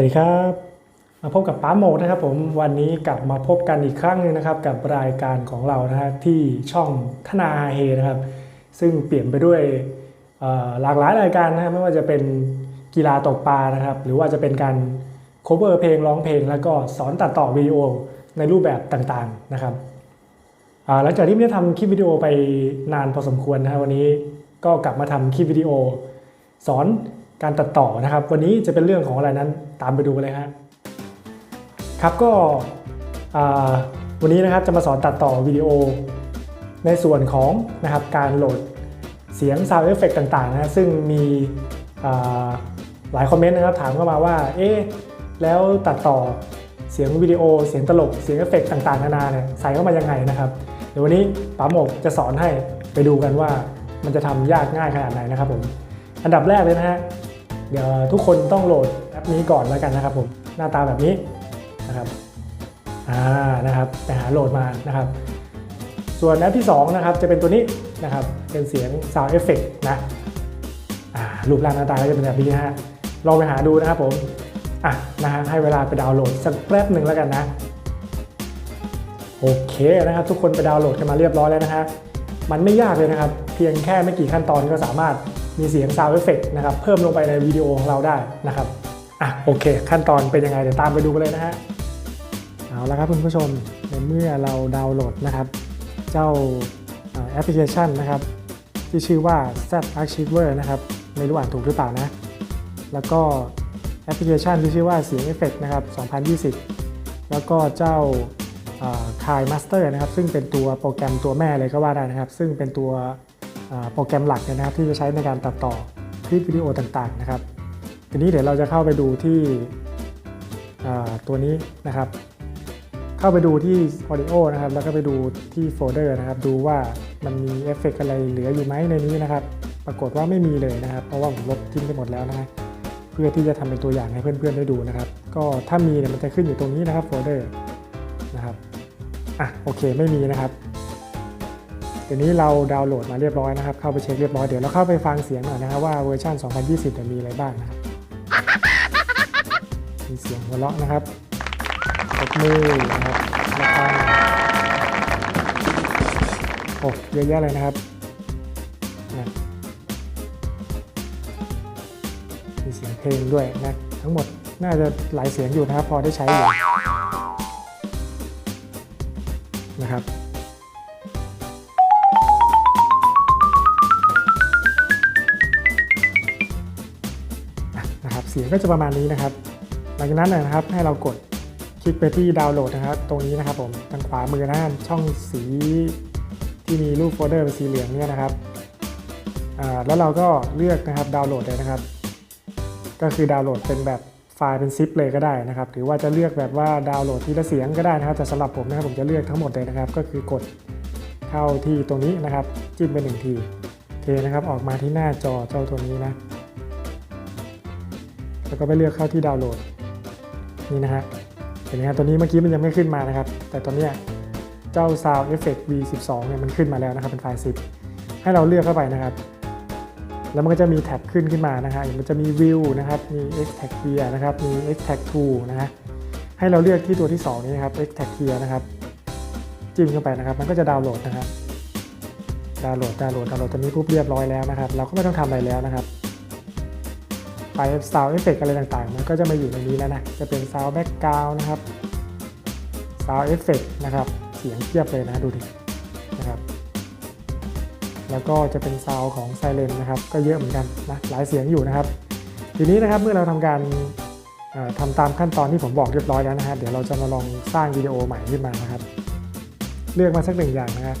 สวัสดีครับ มาพบกับป้าโมกนะครับผมวันนี้กลับมาพบกันอีกครั้งหนึงนะครับ กับรายการของเรานะฮะที่ช่องธนาาเฮนะครับ ซึ่งเปลี่ยนไปด้วยหลากหลายรายการนะครับไม่ว่าจะเป็นกีฬาตกปลานะครับ หรือว่าจะเป็นการ cover เพลงร้องเพลง แล้วก็สอนตัดต่อวิดีโอในรูปแบบต่างๆนะครับหลังจากที่ไม่ได้ทำคลิปวิดีโอไปนานพอสมควรนะครับวันนี้ก็กลับมาทำคลิปวิดีโอ สอน การตัดต่อนะครับ วันนี้จะเป็นเรื่องของอะไรนั้นตามไปดูกันเลยฮะครับก็วันนี้นะครับจะมาสอนตัดต่อวิดีโอ ในส่วนของนะครับการโหลดเสียง Sound Effect ต่างๆนะซึ่งมีหลายคอมเมนต์นะครับถามเข้ามาว่าเอ๊ะแล้วตัดต่อเสียงวิดีโอ เสียงตลกเสียงเอฟเฟกต์ต่างๆนานาเนี่ยใส่เข้ามายังไงนะครับเดี๋ยววันนี้ป๋าหมกจะสอนให้ไปดูกันว่ามันจะทำยากง่ายขนาดไหนนะครับผมอันดับแรกเลยนะฮะ เดี๋ยวทุกคนต้องโหลดแอปนี้ก่อนแล้วกันนะครับ ผมหน้าตาแบบนี้นะครับอ่านะครับไปหาโหลดมานะครับ ส่วนแอปที่2นะครับจะเป็นตัวนี้นะครับเป็นเสียง Sound Effect นะอ่ารูปร่างหน้าตาก็จะเป็นแบบนี้นะฮะลองไปหาดูนะครับผมอะนะฮะให้เวลาไปดาวน์โหลดสักแป๊บหนึ่งแล้วกันนะโอเคนะครับ ทุกคนไปดาวน์โหลดกันมาเรียบร้อยแล้วนะฮะมันไม่ยากเลยนะครับ เพียงแค่ไม่กี่ขั้นตอนก็สามารถ มีเสียง Sound Effect นะครับเพิ่มลงไปในวิดีโอของเราได้นะครับอะโอเค ขั้นตอนเป็นยังไงเดี๋ยวตามไปดูกันเลยนะฮะเอาละครับคุณผู้ชมในเมื่อเราดาวน์โหลดนะครับ เจ้าแอปพลิเคชันนะครับ ที่ชื่อว่า Z Archiver นะครับไม่รู้อ่านถูกหรือเปล่านะ แล้วก็แอปพลิเคชันที่ชื่อว่าเสียงเอฟเฟกนะครับ 2020 แล้วก็เจ้าคายมาสเตอร์นะครับ ซึ่งเป็นตัวโปรแกรมตัวแม่เลยก็ว่าได้นะครับ ซึ่งเป็นตัว โปรแกรมหลักนะครับที่จะใช้ในการตัดต่อคลิปวิดีโอต่างๆนะครับ ทีนี้เดี๋ยวเราจะเข้าไปดูที่ตัวนี้นะครับ เข้าไปดูที่ Audio นะครับ แล้วก็ไปดูที่โฟลเดอร์นะครับ ดูว่ามันมีเอฟเฟกต์อะไรเหลืออยู่ไหมในนี้นะครับ ปรากฏว่าไม่มีเลยนะครับ เพราะว่าผมลบทิ้งไปหมดแล้วนะฮะเพื่อที่จะทำเป็นตัวอย่างให้เพื่อนๆได้ดูนะครับ ก็ถ้ามีเนี่ยมันจะขึ้นอยู่ตรงนี้นะครับโฟลเดอร์นะครับ อะโอเคไม่มีนะครับ เดี๋ยวนี้เราดาวน์โหลดมาเรียบร้อยนะครับ เข้าไปเช็คเรียบร้อย เดี๋ยวเราเข้าไปฟังเสียงหน่อยนะครับว่าเวอร์ชัน2020เนี่ยมีอะไรบ้างนะครับ มีเสียงหัวเราะนะครับตบมือนะครับแล้วก็โอ้เยอะแยะเลยนะครับ มีเสียงเพลงด้วยนะ ทั้งหมดน่าจะหลายเสียงอยู่นะครับ พอได้ใช้อยู่นะครับ สียงก็จะประมาณนี้นะครับ หลังจากนั้นนะครับให้เรากดคลิกไปที่ดาวน์โหลดนะครับ ตรงนี้นะครับผมทางขวามือนะช่องสีที่มีรูปโฟลเดอร์เป็นสีเหลืองเนี่ยนะครับแล้วเราก็เลือกนะครับดาวน์โหลดเลยนะครับ ก็คือดาวน์โหลดเป็นแบบไฟล์เป็นซิปเลยก็ได้นะครับหรือว่าจะเลือกแบบว่าดาวน์โหลดทีละเสียงก็ได้นะครับแต่สำหรับผมนะครับผมจะเลือกทั้งหมดเลยนะครับ ก็คือกดเข้าที่ตรงนี้นะครับ จิ้มไปหนึ่งทีโอเคนะครับ ออกมาที่หน้าจอเจ้าตัวนี้นะ แล้วก็ไปเลือกเข้าที่ดาวน์โหลดนี่นะฮะเห็นไหมครับตัวนี้เมื่อกี้มันยังไม่ขึ้นมานะครับ แต่ตัวเนี้เจ้า Sound Effect V12 เนี่ยมันขึ้นมาแล้วนะครับเป็นไฟล์ zip ให้เราเลือกเข้าไปนะครับ แล้วมันก็จะมีแท็บขึ้นขึ้นมานะฮะมันจะมี View นะครับมี Extract Clear นะครับมี Extract To นะฮะให้เราเลือกที่ตัวที่ 2 นี้นะครับ Extract Clear นะครับจิ้มเข้าไปนะครับ มันก็จะดาวน์โหลดนะครับดาวน์โหลดดาวน์โหลดดาวน์โหลดตัวนี้ปุ๊บเรียบร้อยแล้วนะครับ เราก็ไม่ต้องทำอะไรแล้วนะครับ ไฟล์ Sound Effect อะไรต่างๆ มันก็จะมาอยู่ในนี้แล้วนะ จะเป็น Sound Background นะครับ Sound Effect นะครับ เสียงเทียบเลยนะดูดินะครับแล้วก็จะเป็น Sound ของ Silent นะครับก็เยอะเหมือนกันนะหลายเสียงอยู่นะครับ ทีนี้นะครับเมื่อเราทำการเอ่อทำตามขั้นตอนที่ผมบอกเรียบร้อยแล้วนะฮะเดี๋ยวเราจะมาลองสร้างวิดีโอใหม่ขึ้นมานะครับ เลือกมาสักหนึ่งอย่างนะครับ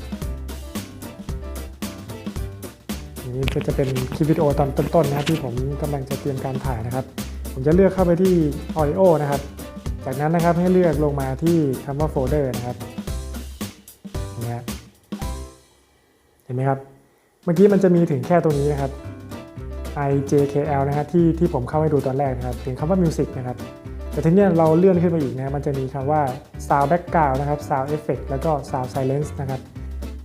นี้ก็จะเป็นคลิปวิดีโอตอนต้นๆนะครับที่ผมกำลังจะเตรียมการถ่ายนะครับ ผมจะเลือกเข้าไปที่ Audio นะครับ จากนั้นนะครับให้เลือกลงมาที่คำว่าโฟลเดอร์นะครับเห็นไหมครับ เมื่อกี้มันจะมีถึงแค่ตรงนี้นะครับ ijkl นะฮะที่ที่ผมเข้าให้ดูตอนแรกนะครับถึงคำว่า music นะครับแต่ทีนี้เราเลื่อนขึ้นมาอีกนะมันจะมีคำว่า sound background นะครับ sound effect แล้วก็ sound silence นะครับ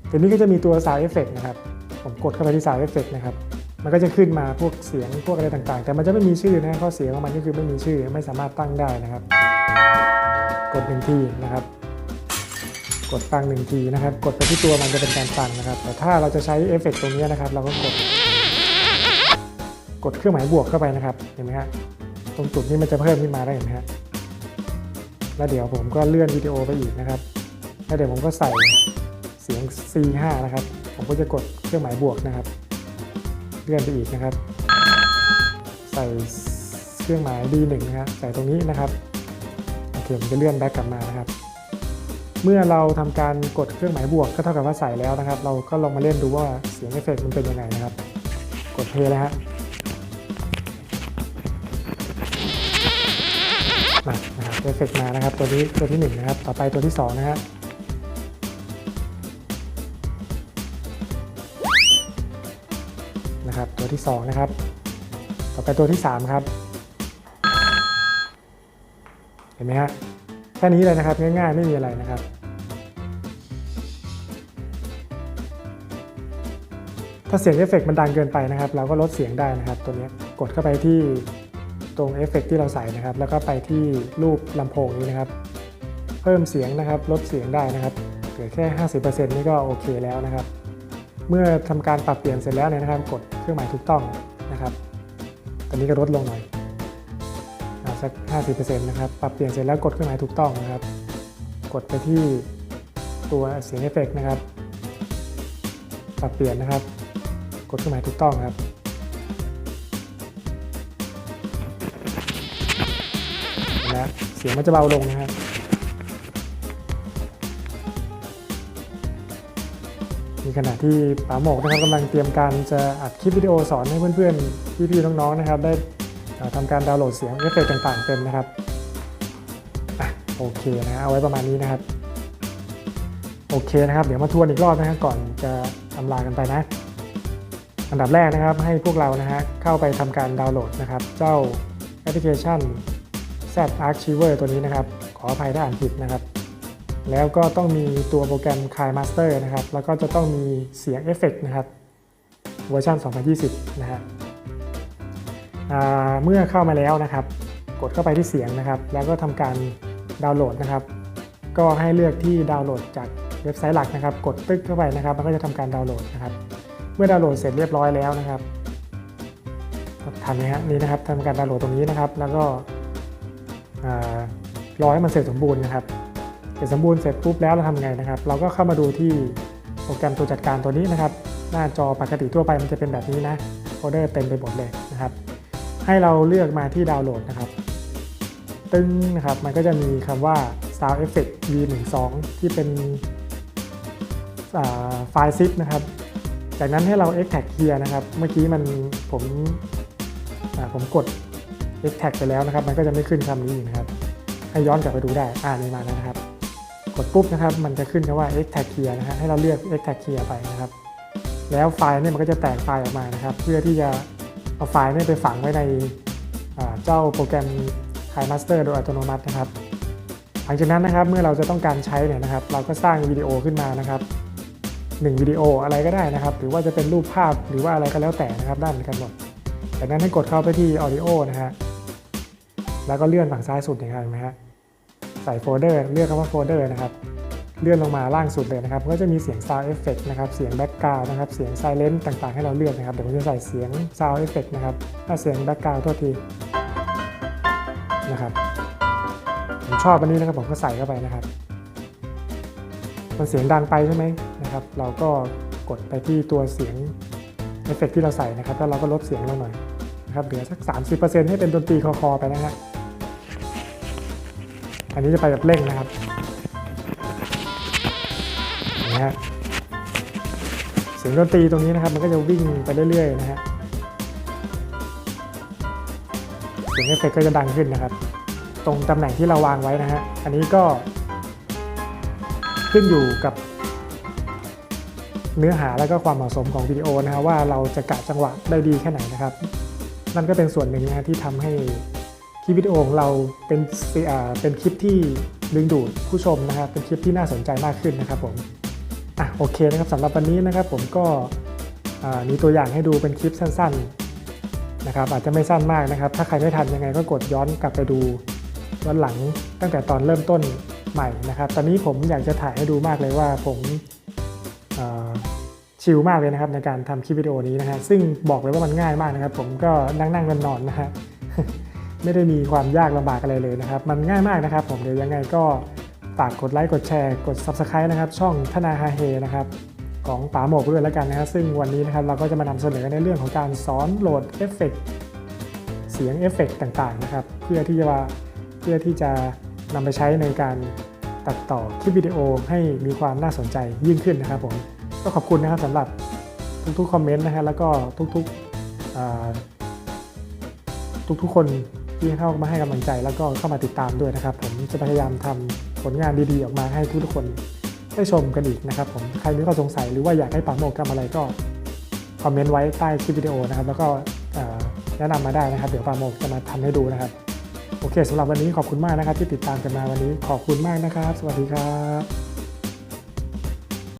ทีนี้ก็จะมีตัว sound effect นะครับ ผมกดเข้าไปที่ Sound Effect นะครับ มันก็จะขึ้นมาพวกเสียงพวกอะไรต่างๆ แต่มันจะไม่มีชื่อนะข้อเสียของมันก็คือไม่มีชื่อไม่สามารถตั้งได้นะครับ กดหนึ่งทีนะครับ กดฟังหนึ่งทีนะครับ กดไปที่ตัวมันจะเป็นการฟังนะครับ แต่ถ้าเราจะใช้เอฟเฟกต์ตรงนี้นะครับ เราก็กด กดเครื่องหมายบวกเข้าไปนะครับ เห็นไหมฮะตรงจุดนี้มันจะเพิ่มขึ้นมาได้เห็นไหมฮะแล้วเดี๋ยวผมก็เลื่อนวิดีโอไปอีกนะครับ แล้วเดี๋ยวผมก็ใส่ C5 นะครับ ผมก็จะกดเครื่องหมายบวกนะครับ เลื่อนไปอีกนะครับ ใส่เครื่องหมาย D1 นะครับใส่ตรงนี้นะครับโอเคผมจะเลื่อนแบ็กกลับมานะครับ เมื่อเราทำการกดเครื่องหมายบวกก็เท่ากับว่าใส่แล้วนะครับ เราก็ลองมาเล่นดูว่าเสียงเอฟเฟกต์มันเป็นยังไงนะครับ กดเพลย์แล้วฮะมานะครับเอฟเฟกต์มานะครับ ตัวนี้ตัวที่หนึ่งนะครับ ต่อไปตัวที่สองนะฮะ นะครับ ตัวที่สองนะครับ ต่อไปตัวที่สามครับ เห็นไหมฮะแค่นี้เลยนะครับ ง่ายๆ ไม่มีอะไรนะครับถ้าเสียงเอฟเฟกต์มันดังเกินไปนะครับ เราก็ลดเสียงได้นะครับ ตัวนี้กดเข้าไปที่ตรงเอฟเฟกต์ที่เราใส่นะครับ แล้วก็ไปที่รูปลำโพงนี้นะครับ เพิ่มเสียงนะครับ ลดเสียงได้นะครับเหลือแค่ 50%นี่ก็โอเคแล้วนะครับ เมื่อทำการปรับเปลี่ยนเสร็จแล้วเนี่ยนะครับ กดเครื่องหมายถูกต้องนะครับ ตอนนี้ก็ลดลงหน่อยเอาสัก 50%นะครับ ปรับเปลี่ยนเสร็จแล้วกดเครื่องหมายถูกต้องนะครับ กดไปที่ตัวเสียงเอฟเฟกต์นะครับ ปรับเปลี่ยนนะครับ กดเครื่องหมายถูกต้องครับและเสียงมันจะเบาลงนะครับ ขณะที่ป๋าหมกนะครับกำลังเตรียมการจะอัดคลิปวิดีโอสอนให้เพื่อนๆพี่ๆน้องๆนะครับ ได้ทำการดาวน์โหลดเสียงเอฟเฟกต์ต่างๆเป็นนะครับอะโอเคนะเอาไว้ประมาณนี้นะครับ โอเคนะครับ เดี๋ยวมาทวนอีกรอบนะครับก่อนจะอำลากันไปนะ อันดับแรกนะครับให้พวกเรานะฮะเข้าไปทำการดาวน์โหลดนะครับ เจ้าแอปพลิเคชัน Z Archiver ตัวนี้นะครับ ขออภัยถ้าอ่านผิดนะครับ แล้วก็ต้องมีตัวโปรแกรม KiMaster นะครับ แล้วก็จะต้องมีเสียงเอฟเฟกต์นะครับ เวอร์ชัน2020 นะฮะเมื่อเข้ามาแล้วนะครับ กดเข้าไปที่เสียงนะครับ แล้วก็ทำการดาวน์โหลดนะครับ ก็ให้เลือกที่ดาวน์โหลดจากเว็บไซต์หลักนะครับ กดตึ๊กเข้าไปนะครับ มันก็จะทำการดาวน์โหลดนะครับ เมื่อดาวน์โหลดเสร็จเรียบร้อยแล้วนะครับทันไหมฮะนี่นะครับทำการดาวน์โหลดตรงนี้นะครับ แล้วก็รอให้มันเสร็จสมบูรณ์นะครับ เสร็จสมบูรณ์เสร็จปุ๊บแล้วเราทำไงนะครับ เราก็เข้ามาดูที่โปรแกรมตัวจัดการตัวนี้นะครับ หน้าจอปกติทั่วไปมันจะเป็นแบบนี้นะโฟลเดอร์เต็มไปหมดเลยนะครับ ให้เราเลือกมาที่ดาวน์โหลดนะครับ ตึ้งนะครับ มันก็จะมีคำว่า Sound Effect V12 ที่เป็นไฟล์ซิปนะครับ จากนั้นให้เรา extract clear นะครับ เมื่อกี้มันผมผมกด extract ไปแล้วนะครับ มันก็จะไม่ขึ้นคำนี้อีกนะครับ ให้ย้อนกลับไปดูได้ อ่านี่มาแล้วนะครับ กดปุ๊บนะครับ มันจะขึ้นคำว่า extract clear นะฮะให้เราเลือก extract clear ไปนะครับ แล้วไฟล์เนี่ยมันก็จะแตกไฟล์ออกมานะครับ เพื่อที่จะเอาไฟล์นี่ไปฝังไว้ในเจ้าโปรแกรม KiMaster โดยอัตโนมัตินะครับ หลังจากนั้นนะครับเมื่อเราจะต้องการใช้เนี่ยนะครับ เราก็สร้างวิดีโอขึ้นมานะครับหนึ่งวิดีโออะไรก็ได้นะครับ หรือว่าจะเป็นรูปภาพหรือว่าอะไรก็แล้วแต่นะครับด้เหมือนกันหมดจากนั้นให้กดเข้าไปที่ Audio นะฮะแล้วก็เลื่อนฝั่งซ้ายสุดอย่างไรไหมฮะ ใส่โฟลเดอร์เลือกคำว่าโฟลเดอร์นะครับเลื่อนลงมาล่างสุดเลยนะครับก็จะมีเสียง Sound Effect นะครับเสียง Background นะครับเสียง Silent ต่างๆ ให้เราเลือกนะครับเดี๋ยวผมจะใส่เสียง Sound Effect นะครับถ้าเสียง Background โทษทีนะครับผมชอบอันนี้นะครับผมก็ใส่เข้าไปนะครับมันเสียงดังไปใช่ไหมนะครับ เราก็กดไปที่ตัวเสียงเอฟเฟกที่เราใส่นะครับแล้วเราก็ลดเสียงลงหน่อยนะครับเหลือสัก 30%ให้เป็นดนตรีคอๆไปนะฮะ อันนี้จะไปแบบเร่งนะครับนะฮะเสียงดนตรีตรงนี้นะครับ มันก็จะวิ่งไปเรื่อยๆนะฮะเสียงเอฟเฟกต์ก็จะดังขึ้นนะครับ ตรงตำแหน่งที่เราวางไว้นะฮะอันนี้ก็ ขึ้นอยู่กับเนื้อหาและก็ความเหมาะสมของวิดีโอนะฮะว่าเราจะกะจังหวะได้ดีแค่ไหนนะครับ นั่นก็เป็นส่วนหนึ่งนะฮะที่ทำให้ คลิปวิดีโอของเราเป็นเป็นคลิปที่ดึงดูดผู้ชมนะครับ เป็นคลิปที่น่าสนใจมากขึ้นนะครับผมอะโอเคนะครับสำหรับวันนี้นะครับผมก็มีตัวอย่างให้ดูเป็นคลิปสั้นๆนะครับอาจจะไม่สั้นมากนะครับ ถ้าใครไม่ทันยังไงก็กดย้อนกลับไปดูย้อนหลังตั้งแต่ตอนเริ่มต้นใหม่นะครับ ตอนนี้ผมอยากจะถ่ายให้ดูมากเลยว่าผมชิลมากเลยนะครับในการทำคลิปวิดีโอนี้นะฮะซึ่งบอกเลยว่ามันง่ายมากนะครับ ผมก็นั่งนั่งนอนนอนๆนะฮะ ไม่ได้มีความยากลำบากอะไรเลยนะครับ มันง่ายมากนะครับ ผมเดี๋ยวยังไงก็ฝากกดไลค์กดแชร์กด Subscribe นะครับ ช่องธนาฮาเฮนะครับของป๋าหมกด้วยแล้วกันนะครับซึ่งวันนี้นะครับเราก็จะมานำเสนอในเรื่องของการสอนโหลดเอฟเฟกต์เสียงเอฟเฟกต์ต่างๆนะครับ เพื่อที่จะเพื่อที่จะนำไปใช้ในการตัดต่อคลิปวิดีโอให้มีความน่าสนใจยิ่งขึ้นนะครับผมก็ขอบคุณนะครับสำหรับทุกๆคอมเมนต์นะฮะแล้วก็ทุกๆทุกๆคน ที่เข้ามาให้กำลังใจแล้วก็เข้ามาติดตามด้วยนะครับ ผมจะพยายามทำผลงานดีๆ ออกมาให้ทุกคนได้ชมกันอีกนะครับ ผมใครมีข้อสงสัยหรือว่าอยากให้ป๋าโมกทำอะไรก็คอมเมนต์ไว้ใต้คลิปวิดีโอนะครับ แล้วก็แนะนำมาได้นะครับ เดี๋ยวป๋าโมกจะมาทำให้ดูนะครับ โอเคสำหรับวันนี้ขอบคุณมากนะครับ ที่ติดตามกันมาวันนี้ขอบคุณมากนะครับ สวัสดีครับ